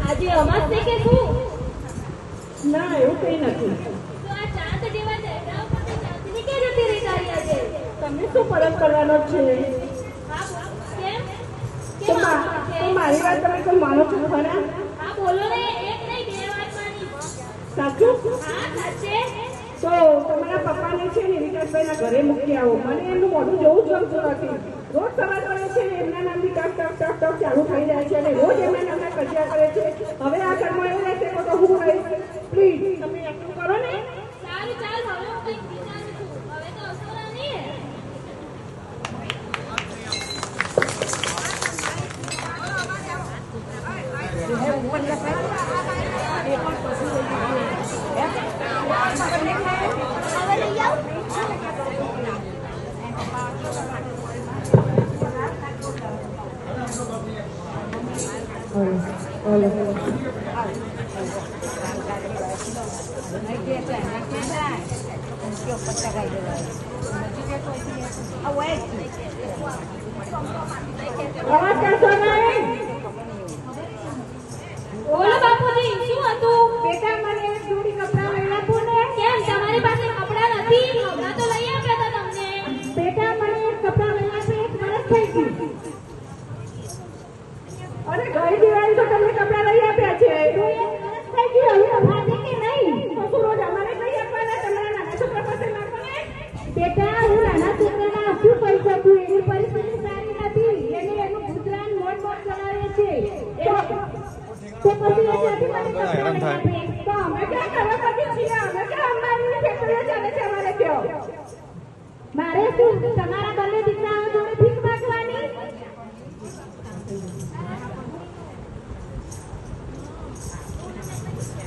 આજે અમાસ છે કે શું? ના એવું કઈ નથી. તો આ ચાંદ જેવા ચહેરા ઉપરથી ચાંદની કે જતી રહી આજે? તમને શું ફરક કરવાનો છે? કેમ? કેમ? તો મારી વાત તમે કોઈ માનો છો ખરા હા બોલો ને એક નહીં બે વાત માની સાચું? હા સાચે. તો તમારા પપ્પાને છે ને વિકાસભાઈના ઘરે મૂકી આવો. મને એમનું મોઢું જોવું જ ગમતું નથી. રોજ કરે છે ને, એમના નામથી ટક ટક ટક ટક ચાલુ થઈ જાય છે અને રોજ એમના નામના કજિયા કરે છે. હવે આ કર્મ એવું રહેશે તો હું રહીશ. પ્લીઝ તમે એટલું કરો ને. 现在就分大概一个人我们直接啊我也是我们 અમારી ફેક્ટરીઓ ચાલે છે અમારે કયો મારે શું તમારા બંને દીકરાઓ જોડે ભીખ માંગવાની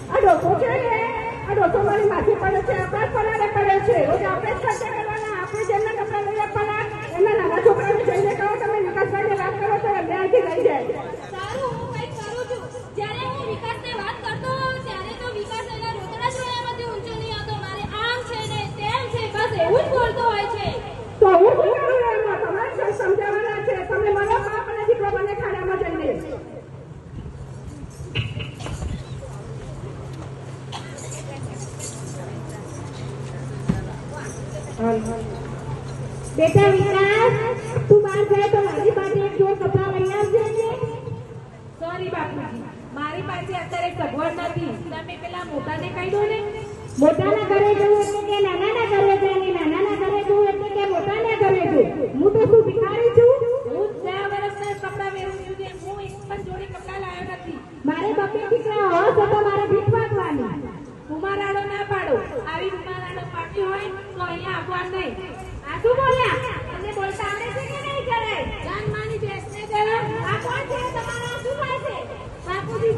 આ ડોસો છે ને આ ડોસો મારી માથે પડે છે આપણા જ પનારે પડે છે રોજ આપણે જ ખર્ચા કરવાના આપણે જેમના કપડાં લઈ આપવાના એમના નાના છોકરાને જઈને કહો તમે વિકાસભાઈને વાત કરો તો એમને અહીંથી લઈ જાય સારું હું કંઈક કરું છું જ્યારે હું વિકાસને વાત કરતો હોઉં ત્યારે તો વિકાસ એના રોતડા જોયામાંથી ઊંચો નહીં આવતો મારે આમ છે ને તેમ છે બસ એવું જ બોલતો હોય છે તો હું શું કરું એમાં તમારે જ સમજાવવાના છે તમે મને બાપ અને દીકરો બંને ખાડામાં જઈને બેટા વિકાસ તું બહાર જાય તો મારી પાસે એક જોડ કપડાં લઈ આવજે. ને સોરી બાપુજી. મારી પાસે અત્યારે સગવડ નથી. તમે પેલા મોટાને કહી દો ને. મોટાના ઘરે જવું એટલે કે નાનાના ઘરે જાય ને નાનાના ઘરે જવું એટલે કે મોટાના ઘરે જવું. હું તો શું ભિખારી છું હું ગયા વર્ષના કપડાં પહેરું છું ને હું એક પણ જોડી કપડાં લાવ્યો નથી મારે બપે દીકરા હોય તો તો મારે ભીખ માંગવાની ઉમારાડો ના પાડો આવી ઉમારાડો પાડતી હોય તો અહીંયા આવવાનું નહીં આ શું બોલ્યા તમને બોલતા આવડે છે કે નહીં કરે જાન માની બેસને જરા આ કોણ છે તમારા શું થાય છે મને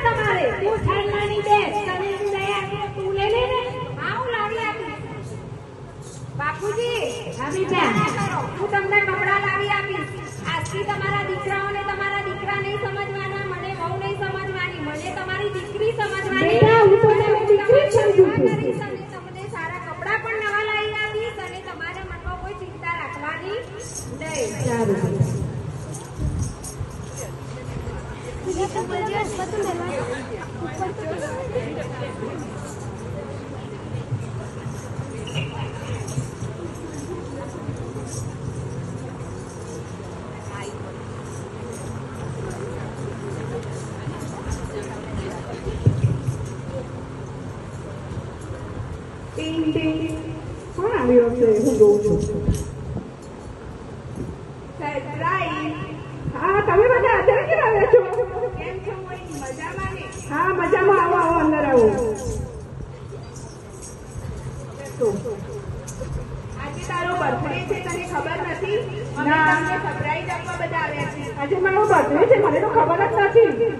તમારે. તું લઈ લે ને. હા હું લાવી આપીશ બાપુજી આવી જા. હું તમને કપડાં લાવી આપીશ. આજથી તમારા દીકરાઓને તમારા દીકરા નહીં સમજવાના મને વહુ નહીં સમજવાની મને તમારી દીકરી સમજવાની. હું તો દીકરી સમજુ ટીંગ ટીંગ કોણ આવ્યો છે હું જોઉં છું સરપ્રાઈઝ હા તમે બધા અત્યારે કેમ આવ્યા છો કેમ છો મોઈ મજામાં ને હા મજામાં. આવો આવો અંદર આવો. આજે તારો બર્થડે છે તને ખબર નથી? ના. સરપ્રાઈઝ આપવા બધા આવ્યા છે આજે મારો બર્થડે છે મને તો ખબર જ નથી.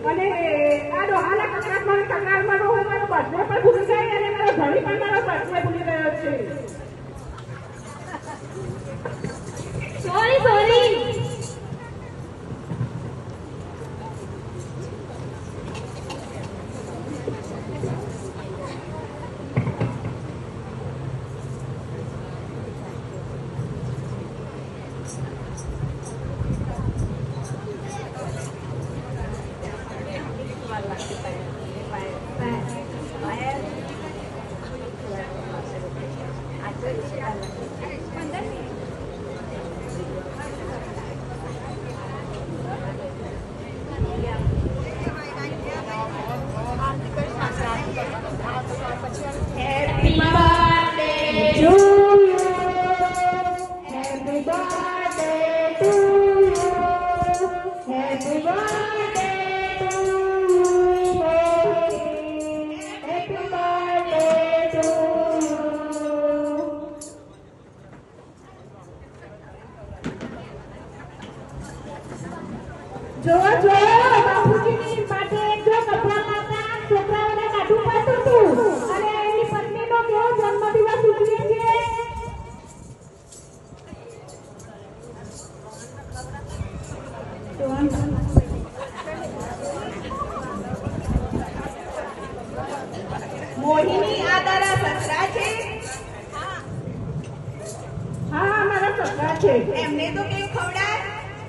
છે એમને તો કેવું ખવડાય?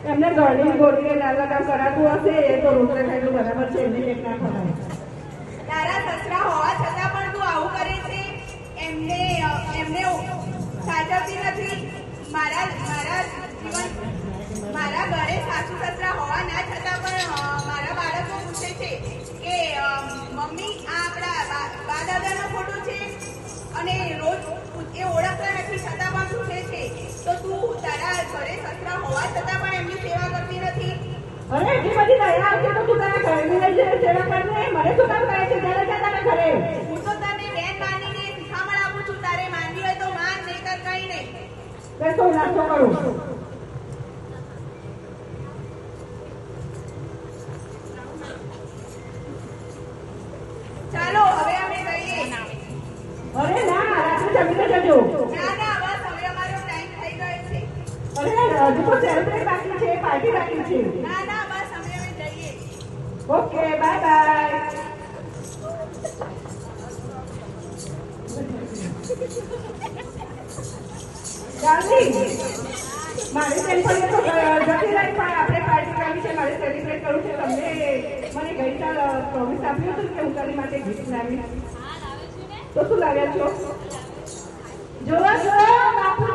એમને કરાતું હશે એ તો રોટલા ખાયેલું બરાબર છે એમને એક ના ખવાય તારા સસરા હોવા છતાં પણ તું આવું કરે છે? એમને એમને સાચવતી નથી? મારા મારા જીવન મારા ઘરે સાસુ સસરા હોવા ના છતાં પણ મારા બાળકો પૂછે છે કે મમ્મી આ આપણા બા- દાદાનો ફોટો છે? અને રોજ એ ઓળખતા નથી છતાં તો તું તારા ઘરે સસરા હોવા છતાં પણ એમની સેવા કરતી નથી. અરે એટલી બધી દયા આવશે તો તું તારા ઘરની લઈ સેવા કરને. મને શું કામ કહે છે? ત્યારે જા તારા ઘરે. હું તો તને બેન માનીને શિખામણ આપું છું. તારે માનવી હોય તો માન નહીં. કર કઈ નહીં બેસો નાસ્તો કરું. ચાલો હવે અમે જઈએ. ના અરે ના રાત્રે જમીને જજો. ના બસ હવે અમારો ટાઈમ થઈ ગયો છે અરે હજુ તો સેલિબ્રેટ બાકી છે પાર્ટી બાકી છે. ના ના બસ અમે હવે જઈએ. Okay bye bye. ડાર્લિંગ મારી બેનપણીઓ તો જતી રહી પણ આપણે પાર્ટી કરવી છે મારે સેલિબ્રેટ કરવું છે તમને મને ગઈકાલ પ્રોમિસ આપ્યું હતું કે હું તારી માટે ગિફ્ટ લાવીશ. તો શું લાવ્યા છો? જોવા જો બાપુજીને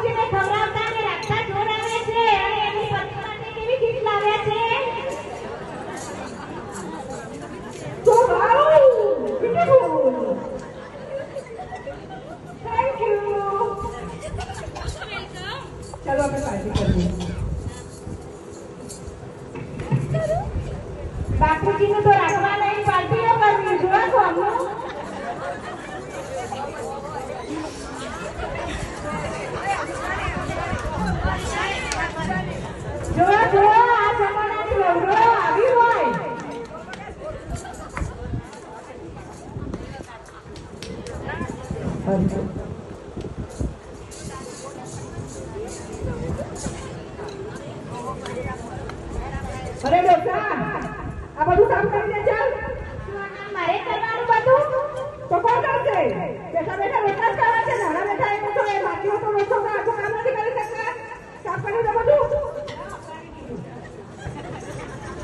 બાપુજીનું તો રાખવા નહીં પાર્ટીઓ કરવી જોવો સ્વામી. જોવો જો આ જમાનાની આવી હોય. અરે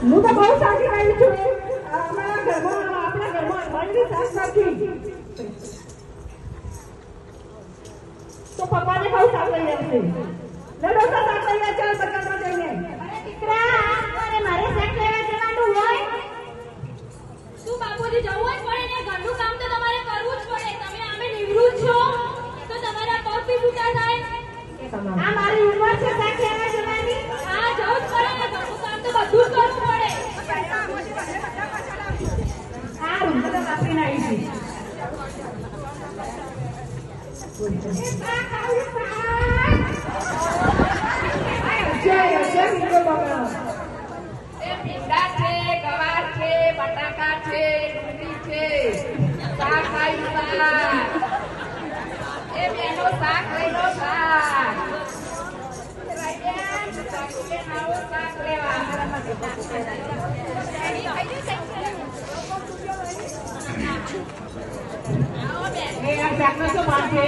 હું તો બહુ સાચી આવી છું. અમારા ઘરમાં, આપણા ઘરમાં અમારી સાસ નથી તો પપ્પાને બહુ શાક લઈ આવશે લે ડોસા શાક લઈ આવ ચાલ બજારમાં જઈને અરે દીકરા અને મારે શાક લેવા જવાનું હોય શું બાપુજી જવું જ પડે ને ઘરનું કામ તો તમારે કરવું જ પડે તમે આમે નિવૃત્ત છો તો તમારા પગ બી છૂટા થાય આ મારી ઉંમર છે શાક લેવા જવાની હા જવું જ પડે ને ઘરનું કામ તો બધું જ કરવું પડે બગડો એ ભીંડા છે ગવાર છે બટાકા છે ડુંગળી છે શાક આવ્યું શાક એ બેનો શાક લઈ લો શાક એ આ શાકનો શું ભાવ છે